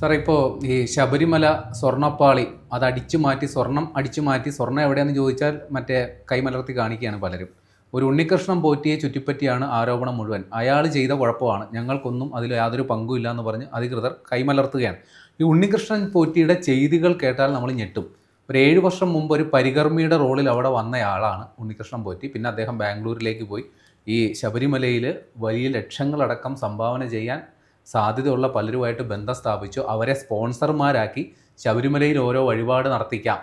സാറേ ഇപ്പോൾ ഈ ശബരിമല സ്വർണപ്പാളി അത് അടിച്ചു മാറ്റി സ്വർണം അടിച്ചു മാറ്റി സ്വർണം എവിടെയാണെന്ന് ചോദിച്ചാൽ മറ്റേ കൈമലർത്തി കാണിക്കുകയാണ് പലരും. ഒരു ഉണ്ണികൃഷ്ണൻ പോറ്റിയെ ചുറ്റിപ്പറ്റിയാണ് ആരോപണം മുഴുവൻ. അയാൾ ചെയ്ത കുഴപ്പമാണ്. ഞങ്ങൾക്കൊന്നും അതിൽ യാതൊരു പങ്കുമില്ല എന്ന് പറഞ്ഞ് അധികൃതർ കൈമലർത്തുകയാണ്. ഈ ഉണ്ണികൃഷ്ണൻ പോറ്റിയുടെ ചെയ്തികൾ കേട്ടാൽ നമ്മൾ ഞെട്ടും. ഒരു ഏഴ് വർഷം മുമ്പ് ഒരു പരികർമ്മിയുടെ റോളിൽ അവിടെ വന്നയാളാണ് ഉണ്ണികൃഷ്ണൻ പോറ്റി. പിന്നെ അദ്ദേഹം ബാംഗ്ലൂരിലേക്ക് പോയി ഈ ശബരിമലയിൽ വലിയ ലക്ഷങ്ങളടക്കം സംഭാവന ചെയ്യാൻ സാധ്യതയുള്ള പലരുമായിട്ട് ബന്ധം സ്ഥാപിച്ചു. അവരെ സ്പോൺസർമാരാക്കി ശബരിമലയിൽ ഓരോ വഴിപാട് നടത്തിക്കാം.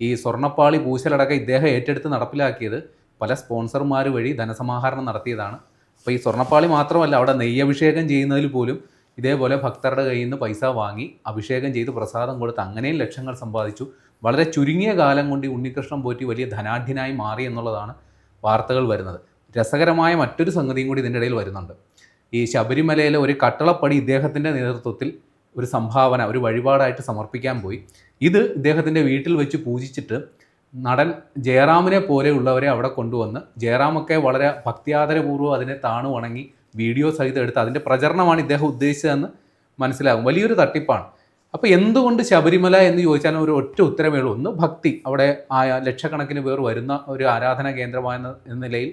ഈ സ്വർണപ്പാളി പൂശലടക്കം ഇദ്ദേഹം ഏറ്റെടുത്ത് നടപ്പിലാക്കിയത് പല സ്പോൺസർമാർ വഴി ധനസമാഹരണം നടത്തിയതാണ്. അപ്പോൾ ഈ സ്വർണപ്പാളി മാത്രമല്ല അവിടെ നെയ്യഭിഷേകം ചെയ്യുന്നതിൽ പോലും ഇതേപോലെ ഭക്തരുടെ കയ്യിൽ നിന്ന് പൈസ വാങ്ങി അഭിഷേകം ചെയ്ത് പ്രസാദം കൊടുത്ത് അങ്ങനെയും ലക്ഷങ്ങൾ സമ്പാദിച്ചു. വളരെ ചുരുങ്ങിയ കാലം കൊണ്ട് ഉണ്ണികൃഷ്ണൻ പോറ്റി വലിയ ധനാഢ്യനായി മാറി എന്നുള്ളതാണ് വാർത്തകൾ വരുന്നത്. രസകരമായ മറ്റൊരു സംഗതിയും കൂടി ഇതിന്റെ ഇടയിൽ വരുന്നുണ്ട്. ഈ ശബരിമലയിലെ ഒരു കട്ടളപ്പടി ഇദ്ദേഹത്തിന്റെ നേതൃത്വത്തിൽ ഒരു സംഭാവന ഒരു വഴിപാടായിട്ട് സമർപ്പിക്കാൻ പോയി. ഇത് ഇദ്ദേഹത്തിന്റെ വീട്ടിൽ വെച്ച് പൂജിച്ചിട്ട് നടൻ ജയറാമിനെ പോലെയുള്ളവരെ അവിടെ കൊണ്ടുവന്ന് ജയറാമൊക്കെ വളരെ ഭക്തിയാദരപൂർവം അതിനെ താണു വണങ്ങി വീഡിയോ സഹിതം എടുത്ത് അതിന്റെ പ്രചരണമാണ് ഇദ്ദേഹം ഉദ്ദേശിച്ചതെന്ന് മനസ്സിലാകും. വലിയൊരു തട്ടിപ്പാണ്. അപ്പോൾ എന്തുകൊണ്ട് ശബരിമല എന്ന് ചോദിച്ചാൽ ഒരു ഒറ്റ ഉത്തരമേ ഉള്ളൂ. ഒന്ന് ഭക്തി. അവിടെ ആ ലക്ഷക്കണക്കിന് പേർ വരുന്ന ഒരു ആരാധനാ കേന്ദ്രമായ നിലയിൽ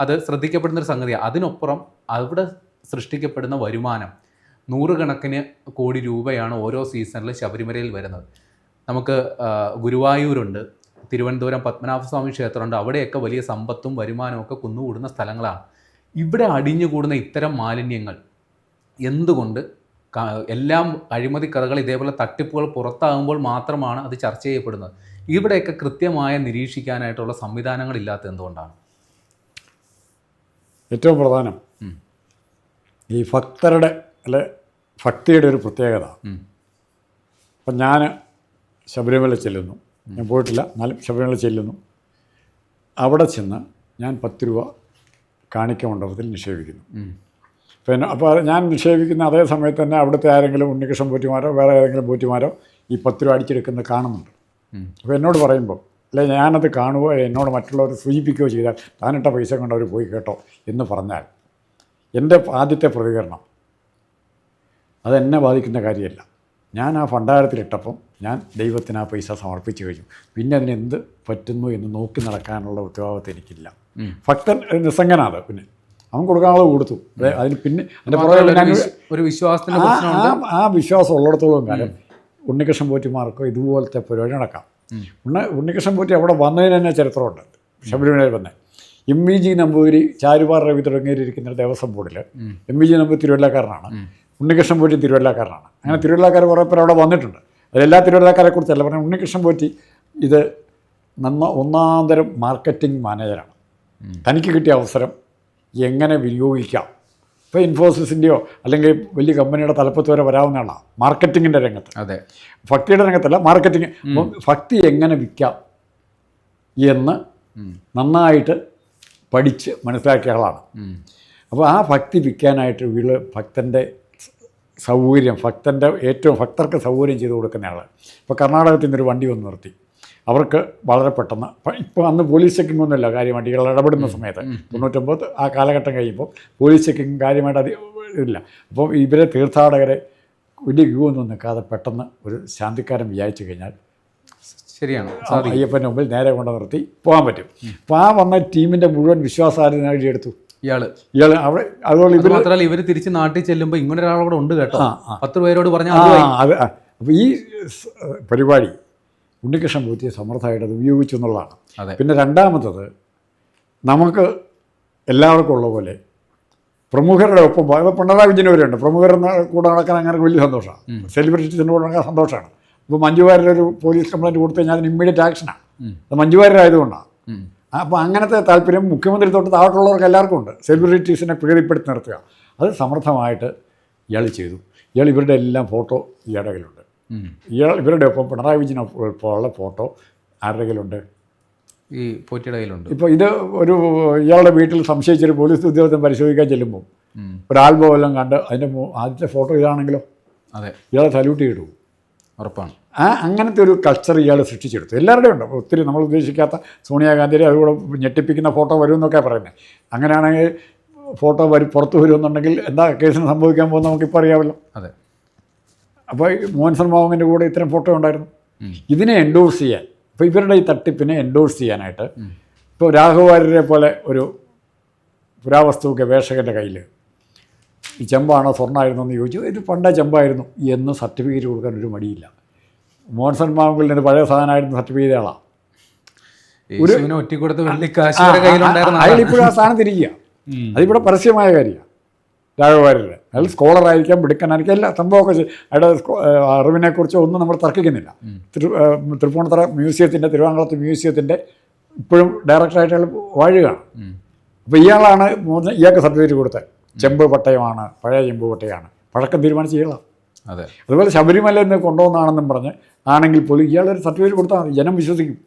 അത് ശ്രദ്ധിക്കപ്പെടുന്ന ഒരു സംഗതിയാണ്. അതിനൊപ്പുറം അവിടെ സൃഷ്ടിക്കപ്പെടുന്ന വരുമാനം. നൂറുകണക്കിന് കോടി രൂപയാണ് ഓരോ സീസണിൽ ശബരിമലയിൽ വരുന്നത്. നമുക്ക് ഗുരുവായൂരുണ്ട് തിരുവനന്തപുരം പത്മനാഭസ്വാമി ക്ഷേത്രമുണ്ട്. അവിടെയൊക്കെ വലിയ സമ്പത്തും വരുമാനവും ഒക്കെ കുന്നുകൂടുന്ന സ്ഥലങ്ങളാണ്. ഇവിടെ അടിഞ്ഞുകൂടുന്ന ഇത്തരം മാലിന്യങ്ങൾ എന്തുകൊണ്ട് എല്ലാം അഴിമതി കഥകൾ ഇതേപോലെ തട്ടിപ്പുകൾ പുറത്താകുമ്പോൾ മാത്രമാണ് അത് ചർച്ച ചെയ്യപ്പെടുന്നത്? ഇവിടെയൊക്കെ കൃത്യമായ നിരീക്ഷിക്കാനായിട്ടുള്ള സംവിധാനങ്ങളില്ലാത്ത എന്തുകൊണ്ടാണ്? ഏറ്റവും പ്രധാനം. ഈ ഭക്തരുടെ അല്ലെ ഭക്തിയുടെ ഒരു പ്രത്യേകത. അപ്പം ഞാൻ ശബരിമല ചെല്ലുന്നു. ഞാൻ പോയിട്ടില്ല. എന്നാലും ശബരിമല ചെല്ലുന്നു. അവിടെ ചെന്ന് ഞാൻ പത്ത് രൂപ കാണിക്ക മണ്ഡപത്തിൽ നിക്ഷേപിക്കുന്നു. പിന്നെ അപ്പോൾ ഞാൻ നിക്ഷേപിക്കുന്ന അതേ സമയത്ത് തന്നെ അവിടുത്തെ ആരെങ്കിലും ഉണ്ണികൃഷ്ണൻ പോറ്റിമാരോ വേറെ ഏതെങ്കിലും പോറ്റിമാരോ ഈ പത്ത് രൂപ അടിച്ചെടുക്കുന്നത് കാണുന്നുണ്ട്. അപ്പോൾ എന്നോട് പറയുമ്പോൾ അല്ലെ ഞാനത് കാണുകയോ എന്നോട് മറ്റുള്ളവർ സൂചിപ്പിക്കുകയോ ചെയ്താൽ താനിട്ട പൈസ കൊണ്ട് അവർ പോയി കേട്ടോ എന്ന് പറഞ്ഞാൽ എന്റെ ആദ്യത്തെ പ്രതികരണം. അതെന്നെ ബാധിക്കുന്ന കാര്യമല്ല. ഞാൻ ആ ഭണ്ഡാരത്തിലിട്ടപ്പം ഞാൻ ദൈവത്തിന് ആ പൈസ സമർപ്പിച്ചു കഴിഞ്ഞു. പിന്നെ അതിനെന്ത് പറ്റുന്നു എന്ന് നോക്കി നടക്കാനുള്ള ഉത്തരവാദിത്വം എനിക്കില്ല. ഭക്തൻ നിസ്സംഗനാണ് പിന്നെ. അവൻ കൊടുക്കാനുള്ളത് കൊടുത്തു. അതിന് പിന്നെ അതിന്റെ പുറകെ മാത്രമല്ല, ഒരു വിശ്വാസത്തിന് ആ വിശ്വാസം ഉള്ളിടത്തോളം കാലം ഉണ്ണികൃഷ്ണൻ പോറ്റിമാർക്കോ ഇതുപോലത്തെ പരിപാടി നടക്കാം ഉണ്ണ ഉണ്ണികൃഷ്ണൻ പോറ്റി അവിടെ വന്നതിന് തന്നെ ചരിത്രമുണ്ട്. ശബരിമലയിൽ വന്ന്. M V G Namboothiri Charupara Ravi തുടങ്ങിയിരിക്കുന്ന Devaswom ബോർഡിൽ എം വി ജി നമ്പൂതിരി തിരുവല്ലാക്കാരനാണ്. ഉണ്ണികൃഷ്ണൻ പോറ്റി തിരുവല്ലാക്കാരനാണ്. അങ്ങനെ തിരുവല്ലാക്കാർ കുറേ പേർ അവിടെ വന്നിട്ടുണ്ട്. അതിലെല്ലാ തിരുവല്ലാക്കാരെ കുറിച്ചല്ല പറഞ്ഞാൽ ഉണ്ണികൃഷ്ണൻ പോറ്റി ഇത് നന്ന ഒന്നാന്തരം മാർക്കറ്റിംഗ് മാനേജറാണ്. തനിക്ക് കിട്ടിയ അവസരം എങ്ങനെ വിനിയോഗിക്കാം? ഇപ്പോൾ ഇൻഫോസിസിന്റെയോ അല്ലെങ്കിൽ വലിയ കമ്പനിയുടെ തലപ്പത്ത് വരെ വരാവുന്ന ആളാണ് മാർക്കറ്റിങ്ങിന്റെ രംഗത്ത്. അതെ. ഭക്തിയുടെ രംഗത്തല്ല മാർക്കറ്റിംഗ്. ഭക്തി എങ്ങനെ വിൽക്കാം എന്ന് നന്നായിട്ട് പഠിച്ച് മനസ്സിലാക്കിയ ആളാണ് അപ്പോൾ ആ ഭക്തി വിൽക്കാനായിട്ട് വീട് ഭക്തന്റെ സൗകര്യം ഭക്തന്റെ ഏറ്റവും ഭക്തർക്ക് സൗകര്യം ചെയ്തു കൊടുക്കുന്ന ആൾ ഇപ്പോൾ കർണാടകത്തിൽ നിന്നൊരു വണ്ടി വന്ന് നിർത്തി. അവർക്ക് വളരെ പെട്ടെന്ന് ഇപ്പോൾ അന്ന് പോലീസ് ചെക്കിംഗ് ഒന്നുമില്ല കാര്യമായിട്ട് ഇയാൾ ഇടപെടുന്ന സമയത്ത്. തൊണ്ണൂറ്റൊമ്പത് ആ കാലഘട്ടം കഴിയുമ്പോൾ പോലീസ് ചെക്കിംഗ് കാര്യമായിട്ട് അത് ഇല്ല. അപ്പോൾ ഇവരെ തീർത്ഥാടകരെ വലിയ ക്യൂ ഒന്നും നിൽക്കാതെ പെട്ടെന്ന് ഒരു ശാന്തിക്കാരൻ വിചാരിച്ചു കഴിഞ്ഞാൽ ശരിയാണ്. അയ്യപ്പന്റെ മുമ്പിൽ നേരെ കൊണ്ട് നിർത്തി പോകാൻ പറ്റും. അപ്പോൾ ആ വന്ന ടീമിന്റെ മുഴുവൻ വിശ്വാസാർഹത നേടിയെടുത്തു ഇയാൾ. ഇയാൾ അവിടെ അതുപോലെ ഇവർ മാത്രമല്ല ഇവർ തിരിച്ച് നാട്ടിൽ ചെല്ലുമ്പോൾ ഇങ്ങനെ ഒരാളോട് ഉണ്ട് കേട്ടോ. പത്ത് പേരോട് പറഞ്ഞാൽ അത് അപ്പോൾ ഈ പരിപാടി ഉണ്ണികൃഷ്ണൻ പൂത്തിയെ സമർത്ഥമായിട്ട് അത് ഉപയോഗിച്ചു എന്നുള്ളതാണ്. പിന്നെ രണ്ടാമത്തത് നമുക്ക് എല്ലാവർക്കും ഉള്ള പോലെ പ്രമുഖരുടെ ഒപ്പം പിണറായി വിജയൻ വരെയുണ്ട്. പ്രമുഖരുടെ കൂടെ നടക്കാൻ അങ്ങനെ വലിയ സന്തോഷമാണ്. സെലിബ്രിറ്റീസിന്റെ കൂടെ നടക്കാൻ സന്തോഷമാണ്. ഇപ്പോൾ ഒരു പോലീസ് കംപ്ലയിന്റ് കൊടുത്തു കഴിഞ്ഞാൽ അതിന് ഇമ്മീഡിയറ്റ് ആക്ഷനാണ്. അത് മഞ്ജുവാര്യരായതുകൊണ്ടാണ് ഉം. അപ്പോൾ അങ്ങനത്തെ താല്പര്യം മുഖ്യമന്ത്രി തൊട്ട് താഴോട്ടുള്ളവർക്ക് എല്ലാവർക്കും ഉണ്ട്. സെലിബ്രിറ്റീസിനെ പ്രീതിപ്പെടുത്തി നിർത്തുക. അത് സമർത്ഥമായിട്ട് ഇയാൾ ചെയ്തു. ഇയാൾ ഇവരുടെ എല്ലാം ഫോട്ടോ ഇയാളുടെ കയ്യിലുണ്ട്. ഇയാൾ ഇവരുടെ ഒപ്പം പിണറായി വിജയനൊപ്പമുള്ള ഫോട്ടോ ആരുടെ കയ്യിലുണ്ട്? ഈ പോറ്റിയുടെ കയ്യിലുണ്ട്. ഇപ്പോൾ ഇത് ഒരു ഇയാളുടെ വീട്ടിൽ സംശയിച്ചൊരു പോലീസ് ഉദ്യോഗസ്ഥൻ പരിശോധിക്കാൻ ചെല്ലുമ്പോൾ. ഒരു ആൽബം എല്ലാം കണ്ട് അതിന്റെ ആദ്യത്തെ ഫോട്ടോ ഇതാണെങ്കിലോ? അതെ. ഇയാളെ സല്യൂട്ട് ചെയ്തു. ഉറപ്പാണ്. ആ അങ്ങനത്തെ ഒരു കൾച്ചർ ഇയാൾ സൃഷ്ടിച്ചെടുത്തു. എല്ലാവരുടെയും ഉണ്ട്. ഒത്തിരി നമ്മൾ ഉദ്ദേശിക്കാത്ത സോണിയാഗാന്ധിയുടെ അതുകൂടെ ഞെട്ടിപ്പിക്കുന്ന ഫോട്ടോ വരുമെന്നൊക്കെ പറയുന്നത് അങ്ങനെയാണെങ്കിൽ ഫോട്ടോ വരും പുറത്ത് വരുമെന്നുണ്ടെങ്കിൽ എന്താ കേസിന് സംഭവിക്കാൻ പോകുന്നത് നമുക്കിപ്പോൾ അറിയാമല്ലോ. അതെ. അപ്പോൾ മോഹൻ സർമാവിന്റെ കൂടെ ഇത്തരം ഫോട്ടോ ഉണ്ടായിരുന്നു. ഇതിനെ എൻഡോഴ്സ് ചെയ്യാൻ അപ്പോൾ ഇവരുടെ ഈ തട്ടിപ്പിനെ എൻഡോഴ്സ് ചെയ്യാനായിട്ട് ഇപ്പോൾ രാഘവാര്യരെ പോലെ ഒരു പുരാവസ്തു ഗവേഷകന്റെ കയ്യിൽ ഈ ചെമ്പാണോ സ്വർണമായിരുന്നോ എന്ന് ചോദിച്ചു. ഇത് പണ്ട ചെമ്പായിരുന്നു. എന്ന് സർട്ടിഫിക്കറ്റ് കൊടുക്കാൻ ഒരു മടിയില്ല. മോഹൻസൺ മാവുങ്കലിന്റെ പഴയ സാധനമായിരുന്നു സർട്ടിഫിക്കറ്റ് ആളാണ് ആളാണ്. ഇപ്പോഴും ആ സാധനം തിരിക്കുക അതിവിടെ പരസ്യമായ കാര്യമാണ് രാഘവാര്യരുടെ അയാൾ സ്കോളറായിരിക്കാം മിടുക്കനായിരിക്കാം എല്ലാ സംഭവമൊക്കെ. അയാളുടെ അറിവിനെക്കുറിച്ച് ഒന്നും നമ്മൾ തർക്കിക്കുന്നില്ല. തിരു തൃപ്പൂണിത്തറ മ്യൂസിയത്തിന്റെ തിരുവാങ്കുളത്ത് മ്യൂസിയത്തിന്റെ ഇപ്പോഴും ഡയറക്ടറായിട്ട് അയാൾ വാഴുകയാണ്. അപ്പോൾ ഇയാളാണ് ഇയാൾക്ക് സർട്ടിഫിക്കറ്റ് കൊടുത്തത്. ചെമ്പ് പട്ടയമാണ് പഴയ ചെമ്പ് പട്ടയമാണ് പഴക്കം തീരുമാനിച്ച് ഇയാളാണ് അതെ അതുപോലെ ശബരിമല എന്ന് കൊണ്ടുവന്നാണെന്നും പറഞ്ഞ് ആണെങ്കിൽ പോലും ഇയാളൊരു സർട്ടിഫിക്കറ്റ് കൊടുത്താൽ മതി ജനം വിശ്വസിക്കും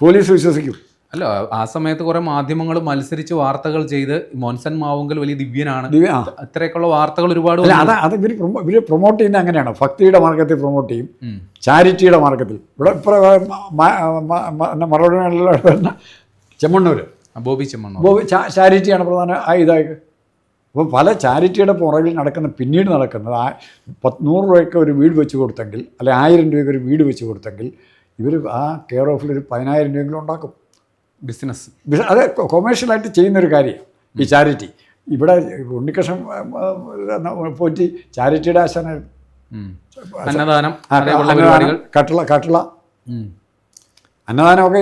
പോലീസ് വിശ്വസിക്കും അല്ല ആ സമയത്ത് കുറെ മാധ്യമങ്ങൾ മത്സരിച്ച് വാർത്തകൾ ചെയ്ത് മോൻസൻ മാവുങ്കൽ വലിയ ദിവ്യനാണ് ദിവ്യ- അത്രയൊക്കെയുള്ള വാർത്തകൾ ഒരുപാട്. അത് അത് ഇവർ ഇവർ പ്രൊമോട്ട് ചെയ്യുന്ന അങ്ങനെയാണ് ഭക്തിയുടെ മാർഗത്തിൽ പ്രൊമോട്ട് ചെയ്യും. ചാരിറ്റിയുടെ മാർഗത്തിൽ ഇവിടെ ഇപ്പം മറുപടി ചെമ്മണ്ണൂർ ബോബി ചെമ്മണ്ണൂർ ബോബി ചാരിറ്റിയാണ് പ്രധാന ഇതായത് അപ്പോൾ പല ചാരിറ്റിയുടെ പുറകിൽ നടക്കുന്ന പിന്നീട് നടക്കുന്നത് ആ പത്തുനൂറ് രൂപയ്ക്ക് ഒരു വീട് വെച്ച് കൊടുത്തെങ്കിൽ അല്ലെ ആയിരം രൂപയ്ക്ക് ഒരു വീട് വെച്ച് കൊടുത്തെങ്കിൽ ഇവർ ആ കെയർ ഓഫിൽ ഒരു പതിനായിരം രൂപയെങ്കിലും ഉണ്ടാക്കും. ബിസിനസ്. ബിസ- അത് കൊമേഴ്ഷ്യലായിട്ട് ചെയ്യുന്നൊരു കാര്യമാണ് ഈ ചാരിറ്റി. ഇവിടെ ഉണ്ണികൃഷ്ണൻ പോറ്റി ചാരിറ്റിയുടെ ആശാന. അന്നദാനം കട്ടിള കട്ടിള. അന്നദാനമൊക്കെ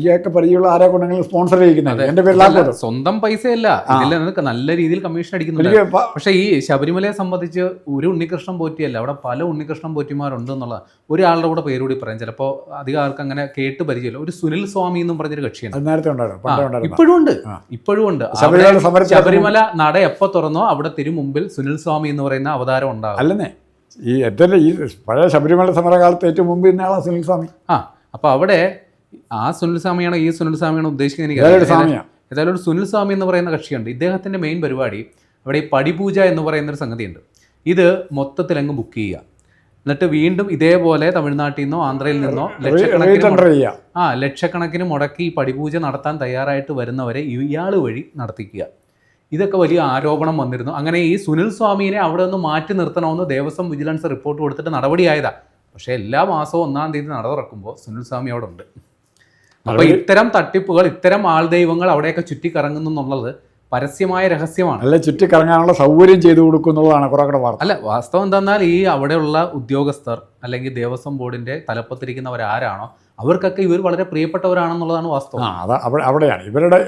ഈയൊക്കെ പരിചയമുള്ള ആരെ കൊണ്ടെങ്കിലും സ്പോൺസർ ചെയ്യിക്കുന്നത്? എന്റെ പേരിലാക്കോ അല്ല, സ്വന്തം പൈസയല്ല. ഇതിൽ നിനക്ക് നല്ല രീതിയിൽ കമ്മീഷൻ അടിക്കുന്നുണ്ട്. പക്ഷേ ഈ ശബരിമലയെ സംബന്ധിച്ച് ഒരു ഉണ്ണികൃഷ്ണൻ പോറ്റിയല്ല അവിടെ പല ഉണ്ണികൃഷ്ണൻ പോറ്റിമാരുണ്ട് എന്നുള്ള ഒരാളുടെ കൂടെ പേരുകൂടി പറയാം. ചിലപ്പോൾ അധികം ആൾക്ക് അങ്ങനെ കേട്ട് പരിചയമില്ല. ഒരു സുനിൽ സ്വാമി എന്നും പറഞ്ഞൊരു കക്ഷിയാണ് ഇപ്പോഴും ഉണ്ട്. ഇപ്പോഴും ഉണ്ട്. ശബരിമല നട എപ്പോ തുറന്നോ അവിടെ തിരു മുമ്പിൽ സുനിൽ സ്വാമി എന്ന് പറയുന്ന അവതാരം ഉണ്ടാകും. അല്ലെന്നേ. ഈ എന്റെ ഈ പഴയ ശബരിമല സമരകാലത്ത് ഏറ്റവും മുമ്പ് ഇന്നയാളാണ് സുനിൽ സ്വാമി. ആ. അപ്പൊ അവിടെ ആ സുനിൽ സ്വാമിയാണോ ഈ സുനിൽ സ്വാമിയാണോ ഉദ്ദേശിക്കുന്നത് എനിക്ക്. ഏതായാലും ഒരു സുനിൽ സ്വാമി എന്ന് പറയുന്ന കക്ഷിയുണ്ട്. ഇദ്ദേഹത്തിന്റെ മെയിൻ പരിപാടി അവിടെ ഈ പടിപൂജ എന്ന് പറയുന്ന ഒരു സംഗതിയുണ്ട്. ഇത് മൊത്തത്തിൽ മൊത്തത്തിലങ്ങ് ബുക്ക് ചെയ്യുക. എന്നിട്ട് വീണ്ടും ഇതേപോലെ തമിഴ്നാട്ടിൽ നിന്നോ ആന്ധ്രയിൽ നിന്നോ ലക്ഷക്കണക്കിന് ആ ലക്ഷക്കണക്കിന് മുടക്കി ഈ പടിപൂജ നടത്താൻ തയ്യാറായിട്ട് വരുന്നവരെ ഇയാൾ വഴി നടത്തിക്കുക. ഇതൊക്കെ വലിയ ആരോപണം വന്നിരുന്നു. അങ്ങനെ ഈ സുനിൽ സ്വാമിനെ അവിടെ നിന്ന് മാറ്റി നിർത്തണമെന്ന് ദേവസ്വം വിജിലൻസ് റിപ്പോർട്ട് കൊടുത്തിട്ട് നടപടിയായതാ. പക്ഷേ എല്ലാ മാസവും ഒന്നാം തീയതി നട തുറക്കുമ്പോൾ സുനിൽ സ്വാമി അവിടെ ഉണ്ട് അപ്പോൾ ഇത്തരം തട്ടിപ്പുകൾ ഇത്തരം ആൾദൈവങ്ങൾ അവിടെയൊക്കെ ചുറ്റിക്കറങ്ങുന്നു എന്നുള്ളത് പരസ്യമായ രഹസ്യമാണ്. അല്ല ചുറ്റിക്കറങ്ങാനുള്ള സൗകര്യം ചെയ്തു കൊടുക്കുന്നതാണ് കുറേ കൂടെ വാർത്ത. അല്ല വാസ്തവം എന്തെന്നാൽ ഈ അവിടെയുള്ള ഉദ്യോഗസ്ഥർ അല്ലെങ്കിൽ ദേവസ്വം ബോർഡിന്റെ തലപ്പത്തിരിക്കുന്നവരാരാണോ അവർക്കൊക്കെ ഇവർ വളരെ പ്രിയപ്പെട്ടവരാണെന്നുള്ളതാണ് ആ വാസ്തവം അത് അവിടെ അവിടെയാണ്. ഇവരുടെ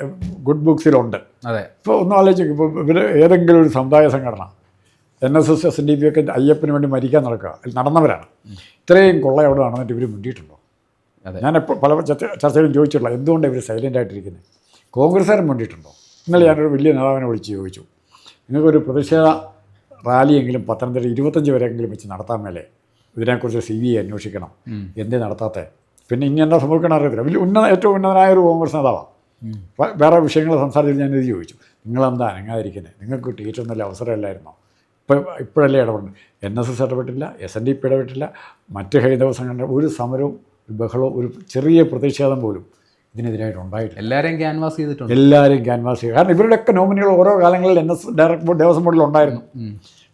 ഗുഡ് ബുക്സിലുണ്ട്. അതെ. ഇപ്പോൾ ഒന്ന് ആലോചിക്കും ഇപ്പോൾ ഇവർ ഏതെങ്കിലും ഒരു സമുദായ സംഘടന N S S S N D P ഒക്കെ അയ്യപ്പന് വേണ്ടി മരിക്കാൻ നടക്കുക. അതിൽ നടന്നവരാണ്. ഇത്രയും കൊള്ള എവിടെ നടന്നിട്ട് ഇവർ മുണ്ടിയിട്ടുണ്ടോ അതെ. ഞാൻ എപ്പോൾ പല ചർച്ച- ചർച്ചയിലും ചോദിച്ചിട്ടുള്ള എന്തുകൊണ്ടാണ് ഇവർ സൈലന്റ് ആയിട്ടിരിക്കുന്നത് കോൺഗ്രസ്സുകാരും വേണ്ടിയിട്ടുണ്ടോ ഇന്നലെ ഞാനൊരു വലിയ നേതാവിനെ വിളിച്ച് ചോദിച്ചു. നിങ്ങൾക്കൊരു പ്രതിഷേധ റാലിയെങ്കിലും പത്തനംതിട്ട ഇരുപത്തഞ്ച് വരെയെങ്കിലും വെച്ച് നടത്താൻ മേലെ ഇതിനെക്കുറിച്ച് സി ബി ഐ അന്വേഷിക്കണം. എന്തേ നടത്താത്തെ? പിന്നെ ഇനി എന്താ സംഭവിക്കണം അറിയത്തില്ല. വലിയ ഉന്നത ഏറ്റവും ഉന്നതനായ ഒരു കോൺഗ്രസ് നേതാവാണ് വേറെ വിഷയങ്ങൾ സംസാരിച്ചിട്ട് ഞാനിത് ചോദിച്ചു. നിങ്ങളെന്താ അനങ്ങാതിരിക്കുന്നത് നിങ്ങൾക്ക് ടീച്ചറൊന്നുമില്ല അവസരമില്ലായിരുന്നോ? ഇപ്പം ഇപ്പോഴല്ലേ ഇടപെടുന്നത് എൻ എസ് എസ് ഇടപെട്ടില്ല എസ് എൻ ഡി പി ഇടപെട്ടില്ല മറ്റ് ഹൈന്ദവ സംഘടന ഒരു സമരവും ഒരു ബഹളവും ഒരു ചെറിയ പ്രതിഷേധം പോലും ഇതിനെതിരായിട്ട് ഉണ്ടായിട്ടില്ല. എല്ലാവരെയും ക്യാൻവാസ് ചെയ്തിട്ടുണ്ട്. എല്ലാവരും ക്യാൻവാസ് ചെയ്യുക കാരണം ഇവരുടെയൊക്കെ നോമിനികൾ ഓരോ കാലങ്ങളിൽ N S direct board Devaswom ബോർഡിൽ ഉണ്ടായിരുന്നു.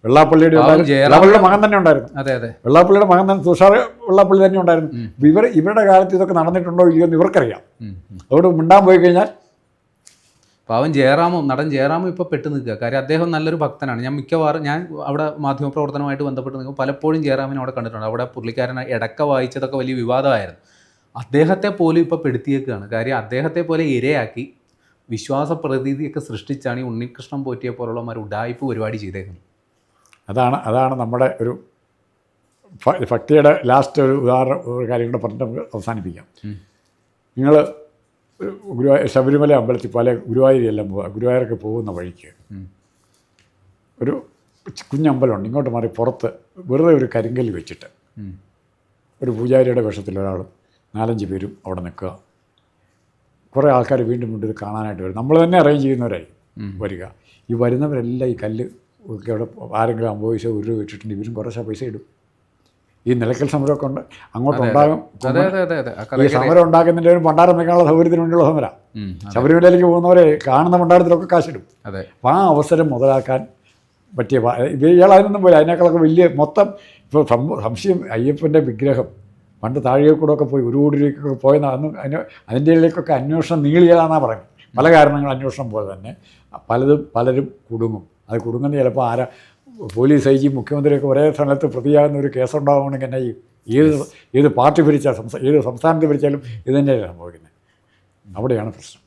വെള്ളാപ്പള്ളിയുടെ. വെള്ളാപ്പള്ളിയുടെ മകൻ തന്നെ ഉണ്ടായിരുന്നു. അതെ അതെ. വെള്ളാപ്പള്ളിയുടെ മകൻ തന്നെ തുഷാർ വെള്ളാപ്പള്ളി തന്നെ ഉണ്ടായിരുന്നു. ഇവർ ഇവരുടെ കാലത്ത് ഇതൊക്കെ നടന്നിട്ടുണ്ടോ ഇല്ലയോ എന്ന് ഇവർക്കറിയാം. അതുകൊണ്ട് മിണ്ടാൻ പോയി കഴിഞ്ഞാൽ പാവം ജയറാമും നടൻ ജയറാമും ഇപ്പോൾ പെട്ട് നിൽക്കുക. കാര്യം അദ്ദേഹം നല്ലൊരു ഭക്തനാണ്. ഞാൻ മിക്കവാറും ഞാൻ അവിടെ മാധ്യമപ്രവർത്തനമായിട്ട് ബന്ധപ്പെട്ട് നിൽക്കും പലപ്പോഴും ജയറാമിനെ അവിടെ കണ്ടിട്ടുണ്ട്. അവിടെ പുള്ളിക്കാരൻ ഇടക്ക വായിച്ചതൊക്കെ വലിയ വിവാദമായിരുന്നു. അദ്ദേഹത്തെ പോലും ഇപ്പോൾ പെടുത്തിയേക്കുകയാണ്. കാര്യം അദ്ദേഹത്തെ പോലെ ഇരയാക്കി വിശ്വാസ പ്രതീതിയൊക്കെ സൃഷ്ടിച്ചാണ് ഈ ഉണ്ണികൃഷ്ണൻ പോറ്റിയെ പോലുള്ളമാർ ഉഡായിപ്പ് പരിപാടി ചെയ്തേക്കുന്നത്. അതാണ് അതാണ് നമ്മുടെ ഒരു ഭക്തിയുടെ ലാസ്റ്റ് ഒരു ഉദാഹരണം ഒരു കാര്യം കൂടെ പറഞ്ഞിട്ട് നമുക്ക് അവസാനിപ്പിക്കാം. നിങ്ങൾ ഗുരുവായൂർ ശബരിമല അമ്പലത്തിൽ പല ഗുരുവായൂരെല്ലാം പോവുക ഗുരുവായൂരൊക്കെ പോകുന്ന വഴിക്ക്. ഒരു കുഞ്ഞമ്പലമുണ്ട്. ഇങ്ങോട്ട് മാറി പുറത്ത് വെറുതെ ഒരു കരിങ്കല്ല് വെച്ചിട്ട്. ഒരു പൂജാരിയുടെ വേഷത്തിൽ ഒരാൾ നാലഞ്ച് പേരും അവിടെ നിൽക്കുക. കുറേ ആൾക്കാർ വീണ്ടും വീണ്ടും ഇത് കാണാനായിട്ട് വരും. നമ്മൾ തന്നെ അറേഞ്ച് ചെയ്യുന്നവരായി വരിക. ഈ വരുന്നവരെല്ലാം ഈ കല്ല് ഒക്കെ അവിടെ ആരെങ്കിലും അമ്പത് പൈസ ഒരു രൂപ വെച്ചിട്ടുണ്ട്. ഇവരും കുറേശ്ശെ പൈസ ഇടും. ഈ നിലക്കൽ സമരമൊക്കെ ഉണ്ട്. അങ്ങോട്ട് ഉണ്ടാകും. അതെ അതെ അതെ അതെ. ഈ സമരം ഉണ്ടാക്കുന്നതിന്റെ ഒരു ഭണ്ഡാരം വെക്കാനുള്ള സൗകര്യത്തിന് വേണ്ടിയുള്ള സമരം. ശബരിമലയിലേക്ക് പോകുന്നവരെ കാണുന്ന ഭണ്ഡാരത്തിലൊക്കെ കാശിടും. അതെ. അപ്പോൾ ആ അവസരം മുതലാക്കാൻ പറ്റിയ ഇയാൾ അതിനൊന്നും പോലെ അതിനേക്കാളൊക്കെ വലിയ മൊത്തം ഇപ്പോൾ സംശയം അയ്യപ്പന്റെ വിഗ്രഹം. പണ്ട് താഴെ കൂടെ ഒക്കെ പോയി ഒരു കോടി രൂപയ്ക്കൊക്കെ പോയെന്ന്. അന്ന് അതിന് അതിന്റെ ഇടയിലേക്കൊക്കെ അന്വേഷണം നീളിയതാണെന്നാണ് പറയുന്നത്. പല കാരണങ്ങൾ അന്വേഷണം പോലെ തന്നെ പലതും പലരും കുടുങ്ങും. അത് കുടുങ്ങുന്ന ചിലപ്പോൾ ആരാ പോലീസ് ഐ ജി മുഖ്യമന്ത്രിയൊക്കെ ഒരേ സ്ഥലത്ത് പ്രതിയാകുന്ന ഒരു കേസുണ്ടാവുകയാണെങ്കിൽ തന്നെ ഈ ഏത് ഏത് പാർട്ടി ഭരിച്ചാൽ സംസ്ഥാ ഏത് സംസ്ഥാനത്ത് ഭരിച്ചാലും ഇത് തന്നെയാണ് സംഭവിക്കുന്നത്. അവിടെയാണ് പ്രശ്നം.